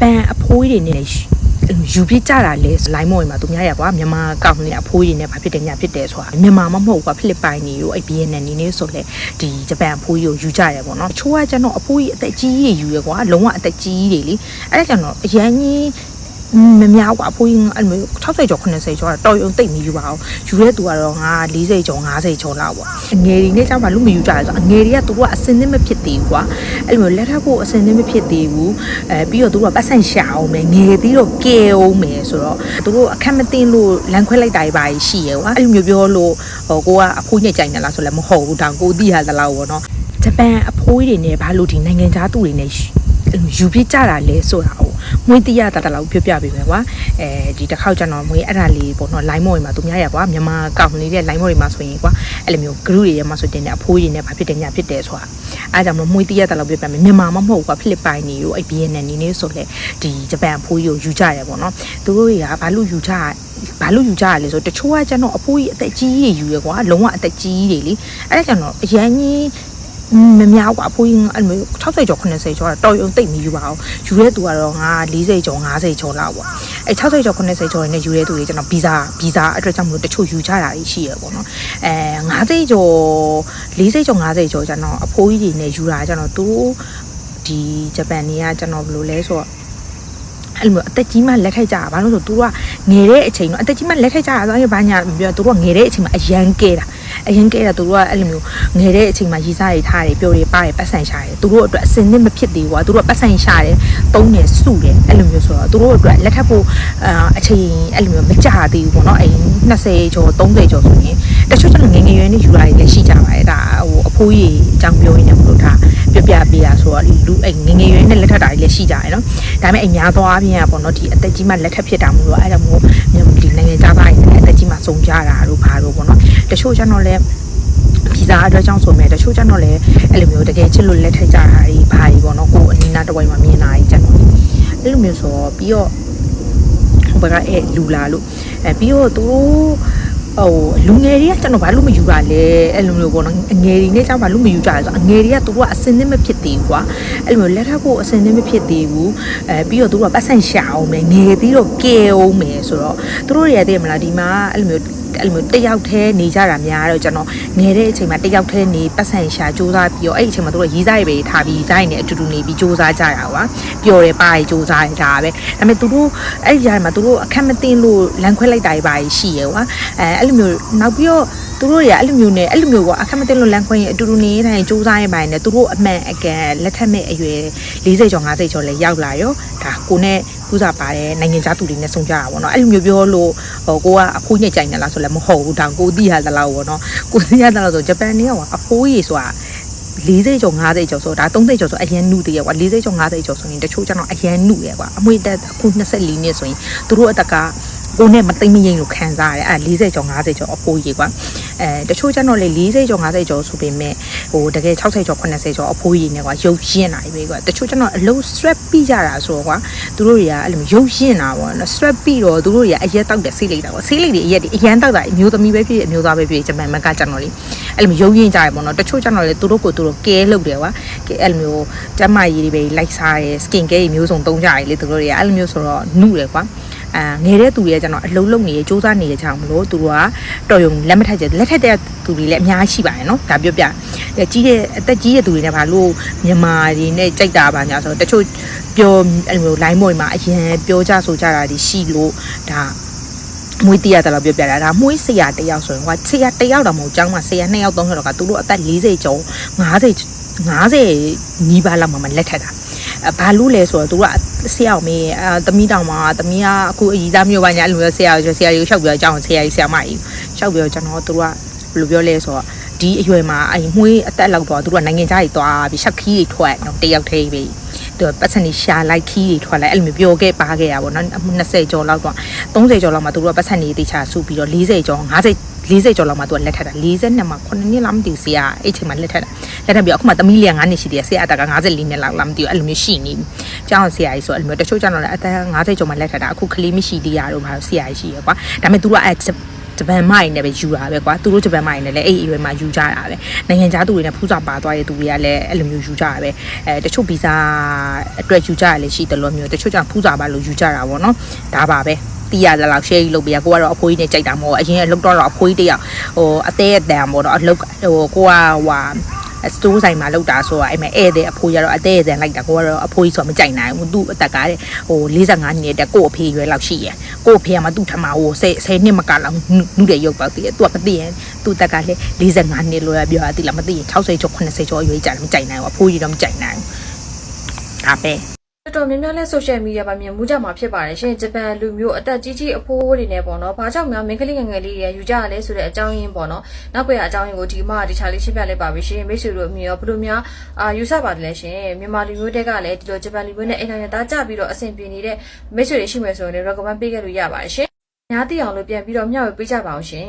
ပန်အဖိုးတွေနဲ့ယူပြကြတာလဲလိုင်းမော်မှာသူများရကွာမြန်မာကောင်းနေအဖိုးတွေနဲ့ဘာဖြစ်တယ်ညာဖြစ်တယ်ဆိုတာမြန်မာမမဟုတ်ကွာဖိလစ်ပိုင်နေရောအဲ့ BNN နေနေဆိုလဲဒီဂျပန်အဖိုးကြီးကိုယူကြရပေါ့နော်ချိုးကကျတော့အဖိုးကြီးအသက်ကြီးကြီးယူရကွာလုံးဝအသက်ကြီးကြီးတွေလေအဲ့ဒါကြောင့်တော့အရန်ကြီး မများကွာအဖိုးကြီးအဲ့လို60ကျော်80ကျော်တော်ရုံတိတ်မယူပါဘူးယူတဲ့သူကတော့ငါ40ကျော်50ကျော်လောက်ပေါ့အငယ်တွေနဲ့ကြောက်ပါလို့မယူကြရဆိုအငယ်တွေကသူတို့ကအစင်းသင်းမဖြစ်သေးဘူးကွာအဲ့လိုလက်ထပ်ဖို့အစင်းသင်းမဖြစ်သေးဘူးအဲပြီးတော့သူတို့ကပတ်ဆန့်ရှာအောင်မယ်ငယ်သေးတော့ကဲအောင်မယ်ဆိုတော့သူတို့အခက်မသိလို့လမ်းခွဲလိုက်တာပါရှိရကွာအဲ့လိုမျိုးပြောလို့ဟိုကိုကအဖိုးညက်ကြိုင်နေလားဆိုလည်းမဟုတ်ဘူးတောင်ကိုသိရသလားပေါ့နော်ဂျပန်အဖိုးတွေနဲ့ဘာလို့ဒီနိုင်ငံခြားသူတွေနဲ့ယူပြကြတာလဲဆိုတာကို မွေးတရတာတလောက်ပြောပြပေးမယ်ကွာအဲဒီတစ်ခေါက်ကျတော့မွေးအဲ့ဒါလေးပေါ့နော် line မော်တွေမှာသူများရကွာမြန်မာကောက်နေတဲ့ line မော်တွေမှာဆိုရင်ကွာအဲ့လိုမျိုး group တွေထဲမှာဆိုတင်တဲ့အဖိုးတွေနဲ့ဘာဖြစ်တယ်ညာဖြစ်တယ်ဆိုတာအဲ့ဒါကြောင့်မမွေးတရတာလောက်ပြောပြမယ်မြန်မာမမဟုတ်ကွာဖိလစ်ပိုင်နေရောအဲ့ BNN နေနေဆိုလေဒီဂျပန်အဖိုးကြီးကိုယူကြရပေါ့နော်သူတို့တွေကဘာလို့ယူကြဘာလို့ယူကြရလဲဆိုတချို့ကကျတော့အဖိုးကြီးအသက်ကြီးကြီးတွေယူရကွာလုံးဝအသက်ကြီးကြီးတွေလေအဲ့ဒါကြောင့်တော့အရန်ကြီး မများကွာအဖိုးကြီးအဲ့လို60ကျော်80ကျော်တော်ရုံတိတ်မယူပါဘူးယူတဲ့သူကတော့ငါ40ကျော်50ကျော်လောက်ပေါ့အဲ60ကျော်80ကျော်နဲ့ယူတဲ့သူတွေကျွန်တော်ဗီဇာဗီဇာအတွက်ကြောင့်မလို့တချို့ယူကြတာရှိရပေါ့နော်အဲ50ကျော်40ကျော်50ကျော်ကျွန်တော်အဖိုးကြီးတွေနဲ့ယူတာကျွန်တော်သူဒီဂျပန်နေကကျွန်တော်ဘယ်လိုလဲဆိုတော့အဲ့လိုအသက်ကြီးမှလက်ထိုက်ကြတာဘာလို့ဆိုသူကငယ်တဲ့အချိန်တော့အသက်ကြီးမှလက်ထိုက်ကြတာဆိုရင်ဘာညာမပြောသူကငယ်တဲ့အချိန်မှာအရန်ကဲတာ အရင်ကဲတာသူတို့ကအဲ့လိုမျိုးငယ်တဲ့အချိန်မှာရီစားတွေထားတယ်ပျော်တွေပါတယ်ပတ်ဆန်ရှာတယ်သူတို့အတွက်အစင်နစ်မဖြစ်သေးဘူးကွာသူတို့ကပတ်ဆန်ရှာတယ်တုံးတယ်စုတယ်အဲ့လိုမျိုးဆိုတော့သူတို့အတွက်လက်ထပ်ဖို့အချိန်အဲ့လိုမျိုးမကြသေးဘူးပေါ့နော်အဲ့20ကျော်30ကျော်ဆိုရင်တချို့ကျွန်တော်ငယ်ငယ်ရွယ်နေယူလာတွေလည်းရှိကြပါတယ်ဒါဟို အဖိုးကြီးအကြောင်းပြောရင်းနဲ့မလို့ထားပြပြပေးတာဆိုတော့လူအဲ့ငယ်ငယ်ရွယ်နဲ့လက်ထပ်တာတွေလည်းရှိကြတယ်နော်ဒါပေမဲ့အများသောအားဖြင့်ကပေါ့နော်ဒီအသက်ကြီးမှလက်ထပ်ဖြစ်တာမလို့အဲ့ဒါမျိုးဒီနိုင်ငံခြားသားတွေနဲ့အသက်ကြီးမှစုံကြတာတို့ဘာတို့ပေါ့နော်တချို့ကျွန်တော်လည်းဗီဇာအတွက်ကြောင့်ဆိုမဲ့တချို့ကျတော့လည်းအဲ့လိုမျိုးတကယ်ချစ်လို့လက်ထက်ကြတာတွေဘာတွေပေါ့နော်ကိုအနီးနားတစ်ဝိုက်မှာမြင်လာကြီးကျတော့အဲ့လိုမျိုးဆိုတော့ပြီးတော့ဟိုဘက်ကအဲ့လူလာလို့အဲပြီးတော့သူတို့ ဟိုလူငယ်တွေကကျွန်တော်ဘာလို့မယူတာလဲအဲ့လိုမျိုးပေါ့နော်အငယ်တွေနဲ့ကြောင့်ဘာလို့မယူကြလဲဆိုတော့အငယ်တွေကသူတို့ကအစင်သင်းမဖြစ်သေးဘူးကွာအဲ့လိုမျိုးလက်ထပ်ဖို့အစင်သင်းမဖြစ်သေးဘူးအဲပြီးတော့သူတို့ကပတ်ဆန့်ရှာအောင်မယ်ငယ်သေးတော့ကဲအောင်မယ်ဆိုတော့သူတို့တွေကတည်းမလားဒီမှာအဲ့လိုမျိုး အဲ့လိုမျိုးတယောက်တည်းနေကြတာများတော့ကျွန်တော်ငယ်တဲ့အချိန်မှာတယောက်တည်းနေပတ်ဆန်ရှာစူးစမ်းပြီးတော့အဲ့ဒီအချိန်မှာသူတို့ရေးစားရပဲထားပြီးဇိုင်းနဲ့အတူတူနေပြီးစူးစမ်းကြတာကွာပျော်တယ်ပါရီစူးစမ်းရတာပဲဒါပေမဲ့သူတို့အဲ့ဒီကြားမှာသူတို့အခက်မသိလို့လမ်းခွဲလိုက်တာပါရှိရကွာအဲအဲ့လိုမျိုးနောက်ပြီးတော့ သူတို့တွေကအဲ့လိုမျိုးနဲ့အဲ့လိုမျိုးကအခက်မသိလို့လမ်းခွဲရင်အတူတူနေတိုင်းစူးစမ်းရပိုင်းနဲ့သူတို့အမှန်အကန်လက်ထက်မဲ့အရွယ်40ကျော်50ကျော်လည်းရောက်လာရောဒါကိုနဲ့ကုစားပါတယ်နိုင်ငံခြားသူတွေနဲ့ဆုံကြတာပေါ့နော်အဲ့လိုမျိုးပြောလို့ဟိုကိုကအဖိုးညက်ကြိုင်နေလားဆိုလည်းမဟုတ်ဘူးတောင်ကိုသိရသလားပေါ့နော်ကိုသိရသလားဆိုဂျပန်နေကအဖိုးကြီးဆိုတာ40ကျော်50ကျော်ဆိုဒါ30ကျော်ဆိုအရန်နုတည်းရကွာ40ကျော်50ကျော်ဆိုရင်တချို့ကျတော့အရန်နုရကွာအမွေတက်အခု24နှစ်ဆိုရင်သူတို့အတက်ကကိုနဲ့မသိမရင်လို့ခံစားရတယ်အဲ40ကျော်50ကျော်အဖိုးကြီးကွာ အဲတချို့ကျတော့လေ40ကျော်50ကျော်ဆိုပေမဲ့ဟိုတကယ်60ကျော်80ကျော်အဖိုးကြီးနဲ့ကွာရုပ်ရင့်လာပြီကွာတချို့ကျတော့အလုံး strap ပြီးကြတာဆိုတော့ကွာသူတို့တွေကအဲ့လိုရုပ်ရင့်တာပေါ့နော် strap ပြီးတော့သူတို့တွေကအရက်တောက်တယ်ဆေးလိုက်တာကွာဆေးလိုက်တွေအရက်တွေအရန်တောက်တာအမျိုးသမီးပဲဖြစ်အမျိုးသားပဲဖြစ်ဂျပန်မကကျတော့လေအဲ့လိုရုပ်ရင့်ကြရပေါ့နော်တချို့ကျတော့လေသူတို့ကိုသူတို့ကဲလုပ်တယ်ကွာအဲ့လိုမျိုးကျမကြီးတွေပဲလိုက်စားတယ် skin care တွေမျိုးစုံသုံးကြတယ်လေသူတို့တွေကအဲ့လိုမျိုးဆိုတော့နှုတယ်ကွာ အာငယ်တဲ့သူတွေကကျွန်တော်အလုံးလုံးနေရစူးစမ်းနေရကြအောင်မလို့သူတို့ကတော်ရုံလက်မထက်ကျလက်ထက်တဲ့သူတွေလည်းအများကြီးရှိပါတယ်နော်ဒါပြောပြကြီးတဲ့အသက်ကြီးတဲ့သူတွေနဲ့ဘာလို့မြန်မာတွေနဲ့ကြိုက်တာပါညာဆိုတော့တချို့ပြောအဲ့လို line ပေါ်မှာအရင်ပြောကြဆိုကြတာဒီရှိလို့ဒါမွေးတရတယ်လို့ပြောပြတာဒါမွေးဆရာတယောက်ဆိုရင်ဟိုဆရာတယောက်တော့မဟုတ်ကျောင်းမှာဆရာနှစ်ယောက်သုံးယောက်ကသူတို့အသက်40ကျော်50 50နီးပါးလောက်မှမလက်ထက်တာ ဘာလို့လဲဆိုတော့သူကဆရာအောင်မေးအာသမီးတောင်မှာသမီးကအခုအကြီးသားမျိုးပါညာအဲ့လိုမျိုးဆရာဆရာကြီးကိုရှောက်ပြောအကြောင်းဆရာကြီးဆရာမကြီးရှောက်ပြောကျွန်တော်တို့ကဘယ်လိုပြောလဲဆိုတော့ဒီအရွယ်မှာအဲ့မှုေးအသက်လောက်တော့သူတို့ကနိုင်ငံခြားကြီးသွားပြီးရှက်ခီးတွေထွက်နော်တယောက်တည်းပဲသူကပတ်စံနေရှာလိုက်ခီးတွေထွက်လိုက်အဲ့လိုမျိုးပြောခဲ့ပါခဲ့ရပါတော့နော်20ကျော်လောက်တော့30ကျော်လောက်မှသူတို့ကပတ်စံနေတေချာစုပြီးတော့40ကျော်50 40ကျော်လောက်မှသူကလက်ထက်တာ40နှစ်မှ9နှစ်လောက်မသိဘူးဆရာအဲ့ချိန်မှာလက်ထက်တာလက်ထက်ပြီးအခုမှသမီးလေး9နှစ်ရှိတယ်ဆရာအတက်က54နှစ်လောက်လားမသိဘူးအဲ့လိုမျိုးရှိနေပြီကျောင်းဆရာကြီးဆိုအဲ့လိုမျိုးတချို့ကျောင်းတော့လည်းအသက်50ကျော်မှလက်ထက်တာအခုကလေးမရှိသေးရတော့ဘာဆရာကြီးရှိရကွာဒါပေမဲ့သူကအဲ့ဂျပန်မိုင်းနဲ့ပဲယူတာပဲကွာသူတို့ဂျပန်မိုင်းနဲ့လည်းအဲ့ဒီအရွယ်မှာယူကြတာပဲနိုင်ငံခြားသူတွေနဲ့ဖူးစာပါသွားတဲ့သူတွေကလည်းအဲ့လိုမျိုးယူကြတာပဲအဲတချို့ဗီဇာအတွက်ယူကြရလည်းရှိတယ်လို့မျိုးတချို့ကြောင့်ဖူးစာပါလို့ယူကြတာပေါ့နော်ဒါပါပဲ တီးရလောက် share လုပ်ပေးရကိုကတော့အဖိုးကြီးနဲ့ကြိုက်တာမဟုတ်အရင်ကလောက်တော့အဖိုးကြီးတယောက်ဟိုအသေးအတန်ပေါ့နော်အလောက်ဟိုကိုကဟိုစတိုးဆိုင်မှာလောက်တာဆိုတော့အဲ့မဲ့ဧည့်သည်အဖိုးရတော့အသေးအတန်လိုက်တာကိုကတော့အဖိုးကြီးဆိုတော့မကြိုက်နိုင်ဘူးသူ့အသက်ကတဲ့ဟို45နှစ်တဲ့ကို့အဖေရွယ်လောက်ရှိရယ်ကို့အဖေကမှသူ့ထမဟို10 10နှစ်မကလောက်နုတဲ့ရုပ်ပေါ့တည်သူကမသိရင်သူ့အသက်ကလည်း45နှစ်လို့ပြောတာတိလားမသိရင်60ကျော်80ကျော်အရွယ်ကြာတယ်မကြိုက်နိုင်ဘူးအဖိုးကြီးတော့မကြိုက်နိုင်ဘူးဒါပဲ တော်တော်များများလဲ social media မှာမြင်မှုကြမှာဖြစ်ပါတယ်ရှင်ဂျပန်လူမျိုးအသက်ကြီးကြီးအဖိုးတွေနဲ့ပေါ့နော်ဘာကြောင့်များမိန်းကလေးငယ်ငယ်လေးတွေယူကြရလဲဆိုတဲ့အကြောင်းရင်းပေါ့နော်နောက်ကွယ်အကြောင်းရင်းကိုဒီမှာဒီချာလေးရှင်းပြလိုက်ပါပြီရှင်မိတ်ဆွေတို့အမြင်ရောဘယ်လိုများအာယူဆပါတယ်လဲရှင်မြန်မာလူမျိုးတွေကလည်းဒီလိုဂျပန်လူမျိုးနဲ့အိမ်နိုင်ငံသားကြပြီးတော့အဆင်ပြေနေတဲ့မိတ်ဆွေတွေရှိမယ်ဆိုရင်လည်း recommend ပေးခဲ့လို့ရပါတယ်ရှင်ညားသိအောင်လို့ပြန်ပြီးတော့မျှဝေပေးကြပါအောင်ရှင်